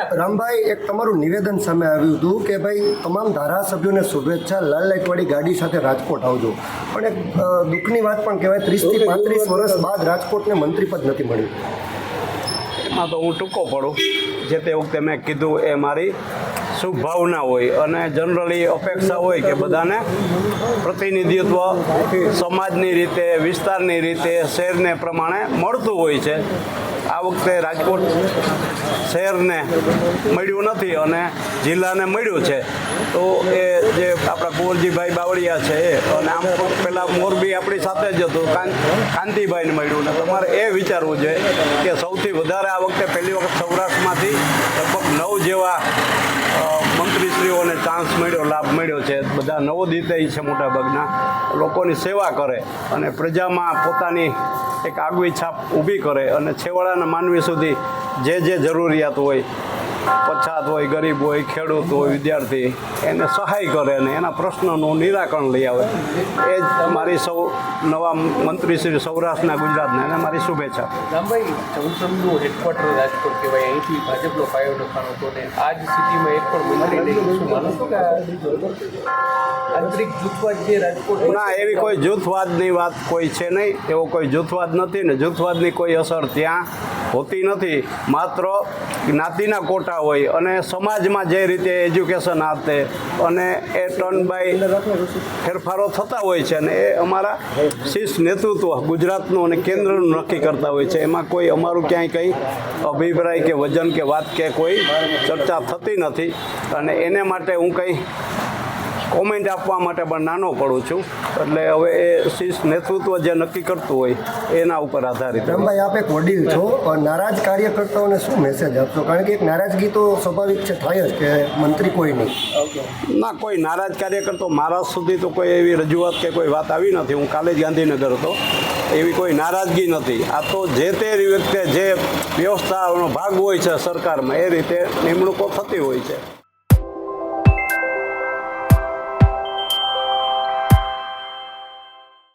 રામભાઈ એક તમારું નિવેદન સામે આવ્યું હતું કે ભાઈ તમામ ધારાસભ્યોને શુભેચ્છા લાલ લાઇટવાળી ગાડી સાથે રાજકોટ આવજો. પણ એક દુઃખની વાત પણ કહેવાય ત્રીસથી પાંત્રીસ વર્ષ બાદ રાજકોટને મંત્રીપદ નથી મળ્યું. એમાં તો હું ટૂંકો પડું. જે તે વખતે મેં કીધું એ મારી શુભ ભાવના હોય અને જનરલી અપેક્ષા હોય કે બધાને પ્રતિનિધિત્વ સમાજની રીતે, વિસ્તારની રીતે, શહેરને પ્રમાણે મળતું હોય છે. આ વખતે રાજકોટ શહેરને મળ્યું નથી અને જિલ્લાને મળ્યું છે. તો એ જે આપણા કુંવરજીભાઈ બાવળિયા છે એ, અને આમ પહેલાં મોરબી આપણી સાથે જ હતું કાંતિભાઈને મળ્યું. ને તમારે એ વિચારવું છે કે સૌથી વધારે આ વખતે પહેલી વખત સૌરાષ્ટ્રમાંથી ચાન્સ લાભ મળ્યો છે? બધા નવોદિતય છે મોટાભાગના લોકોની સેવા કરે અને પ્રજામાં પોતાની એક આગવી છાપ ઊભી કરે અને છેવાડાના માનવી સુધી જે જે જરૂરિયાત હોય પછાત હોય ગરીબ હોય ખેડૂત હોય વિદ્યાર્થી એને સહાય કરે ને એના પ્રશ્નનું નિરાકરણ લઈ આવે. એ જ મારી સૌ નવા મંત્રી શ્રી સૌરાષ્ટ્રના ગુજરાતના એને મારી શુભેચ્છા. રામભાઈ ચૌસમનું હેડક્વાર્ટર રાજકોટ કહેવાય. અહીંથી ભાજપનો પાયો નખાણો હતો ને આ જ સ્થિતિમાં એક પણ મંત્રી શું માનો? છો કે આંતરિક જૂથવાદ જે રાજકોટ ના એવી કોઈ જૂથવાદની વાત કોઈ છે નહીં. એવો કોઈ જૂથવાદ નથી ને જૂથવાદની કોઈ અસર ત્યાં હોતી નથી. માત્ર જ્ઞાતિના કોટા હોય અને સમાજમાં જે રીતે એજ્યુકેશન આપે અને એ ટર્ન બાય ફેરફારો થતા હોય છે અને એ અમારા શીર્ષ નેતૃત્વ ગુજરાતનું અને કેન્દ્રનું નક્કી કરતા હોય છે. એમાં કોઈ અમારું ક્યાંય કંઈ અભિપ્રાય કે વજન કે વાત કે કોઈ ચર્ચા થતી નથી અને એને માટે હું કંઈ કોમેન્ટ આપવા માટે પણ નાનો પડું છું. એટલે હવે એ શીર્ષ નેતૃત્વ જે નક્કી કરતું હોય એના ઉપર આધારિત. રામભાઈ આપ એક વડીલ છો નારાજ કાર્યકર્તાઓને શું મેસેજ આપશો? કારણ કે એક નારાજગી તો સ્વાભાવિક છે થાય જ કે મંત્રી કોઈ નહીં. ના કોઈ નારાજ કાર્યકર્તો મારા સુધી તો કોઈ એવી રજૂઆત કે કોઈ વાત આવી નથી. હું કાલે જ ગાંધીનગર હતો. એવી કોઈ નારાજગી નથી. આ તો જે તે વ્યક્તિ જે વ્યવસ્થાનો ભાગ હોય છે સરકારમાં એ રીતે નિમણૂકો થતી હોય છે.